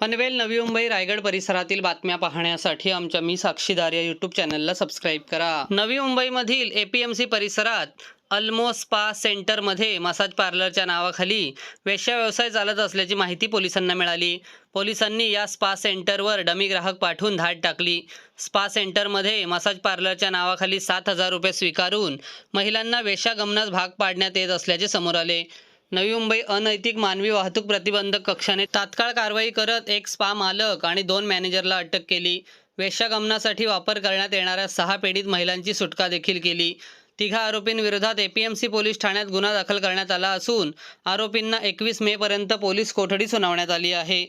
पनवेल नवी मुंबई रायगड परिसरातील बातम्या पाहण्यासाठी आमच्या मी साक्षीदार या यूट्यूब चॅनलला सबस्क्राईब करा. नवी मुंबईमधील एपीएमसी परिसरात अल्मो स्पा सेंटरमध्ये मसाज पार्लरच्या नावाखाली वेश्या व्यवसाय चालत असल्याची माहिती पोलिसांना मिळाली. पोलिसांनी या स्पा सेंटरवर डमी ग्राहक पाठवून धाड टाकली. स्पा सेंटरमध्ये मसाज पार्लरच्या नावाखाली सात हजार रुपये स्वीकारून महिलांना वेश्यागमनास भाग पाडण्यात येत असल्याचे समोर आले. नवी मुंबई अनैतिक मानवी वाहतूक प्रतिबंधक कक्षाने तात्काळ कारवाई करत एक स्पा मालक आणि दोन मॅनेजरला अटक केली. वेश्यागमनासाठी वापर करण्यात येणाऱ्या सहा पीडित महिलांची सुटका देखील केली. तिघा आरोपींविरोधात एपीएमसी पोलीस ठाण्यात गुन्हा दाखल करण्यात आला असून आरोपींना एकवीस मे पर्यंत पोलीस कोठडी सुनावण्यात आली आहे.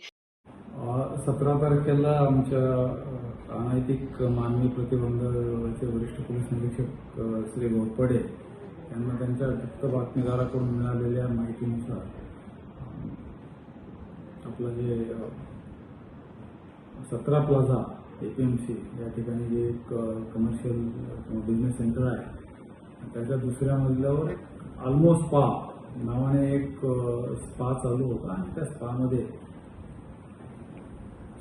सतरा तारखेला आमच्या अनैतिक मानवी प्रतिबंध वरिष्ठ पोलीस निरीक्षक श्री घोरपडे त्यांना त्यांच्या गुप्त बातमीदाराकडून मिळालेल्या माहितीनुसार आपलं जे सतरा प्लाझा एपीएमसी या ठिकाणी जे एक कमर्शियल किंवा बिझनेस सेंटर आहे. त्याच्या दुसऱ्या मजल्यावर ऑलमोस्ट स्पा नावाने एक स्पा चालू होता आणि त्या स्पामध्ये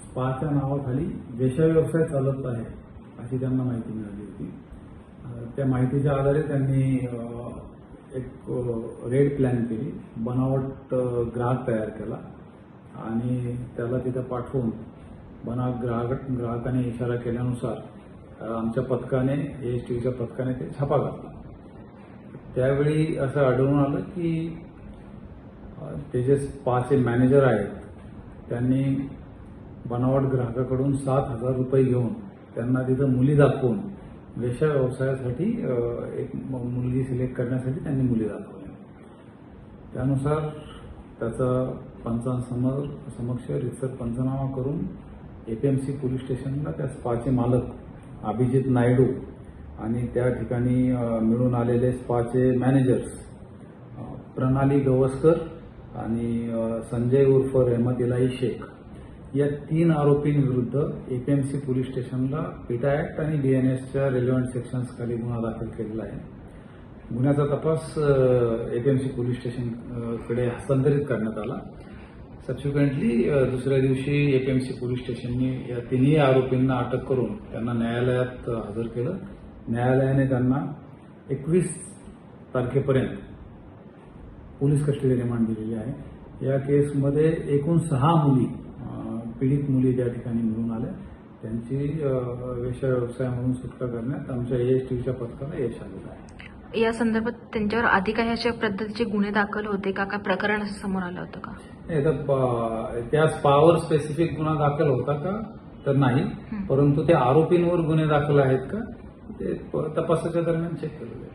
स्पाच्या नावाखाली वेश्या व्यवसाय चालत आहे अशी त्यांना माहिती मिळाली होती. त्या माहितीच्या आधारे त्यांनी एक रेड प्लॅन केली. बनावट ग्राहक तयार केला. आणि त्याला तिथं पाठवून बना ग्राहक ग्राहकाने इशारा केल्यानुसार आमच्या पथकाने एस टीव्हीच्या पथकाने ते छापा घातला. त्यावेळी असं आढळून आलं की ते जे स्पाचे मॅनेजर आहेत त्यांनी बनावट ग्राहकाकडून सात हजार रुपये घेऊन त्यांना तिथं मुली दाखवून वेश्या व्यवसायासाठी एक मुलगी सिलेक्ट करण्यासाठी त्यांनी मुली दाखवल्या. त्यानुसार त्याचा पंचांसमोर समक्ष रितसर पंचनामा करून एपीएमसी पोलीस स्टेशनला त्या स्पाचे मालक अभिजित नायडू आणि त्या ठिकाणी मिळून आलेले स्पाचे मॅनेजर्स प्रणाली गवस्कर आणि संजय उर्फ रहमत इलाई शेख. या तीन आरोपींविरुद्ध एपीएमसी पोलीस स्टेशनला पिटा ऍक्ट आणि डीएनएसच्या रेलिव्हंट सेक्शन्स खाली गुन्हा दाखल केलेला आहे. गुन्ह्याचा तपास एपीएमसी पोलीस स्टेशनकडे हस्तांतरित करण्यात आला. सबसिक्वेंटली दुसऱ्या दिवशी एपीएमसी पोलीस स्टेशनने या तिन्ही आरोपींना अटक करून त्यांना न्यायालयात हजर केलं. न्यायालयाने त्यांना एकवीस तारखेपर्यंत पोलीस कस्टडी रिमांड दिलेली आहे. या केसमध्ये एकूण सहा मुली पीडित मुली त्या ठिकाणी मिळून आल्या त्यांची अं, वेश्या व्यवसायामधून सुटका करण्यात आमच्या एस टीव्हीच्या पथकाला यश आलेलं आहे. या संदर्भात त्यांच्यावर आधी काही अशा पद्धतीचे गुन्हे दाखल होते का? काय प्रकरण असं समोर आलं होतं का? नाही, त्या स्पावर स्पेसिफिक गुन्हा दाखल होता का? तर नाही. परंतु त्या आरोपींवर गुन्हे दाखल आहेत का? ते तपासाच्या दरम्यान चेक केलेले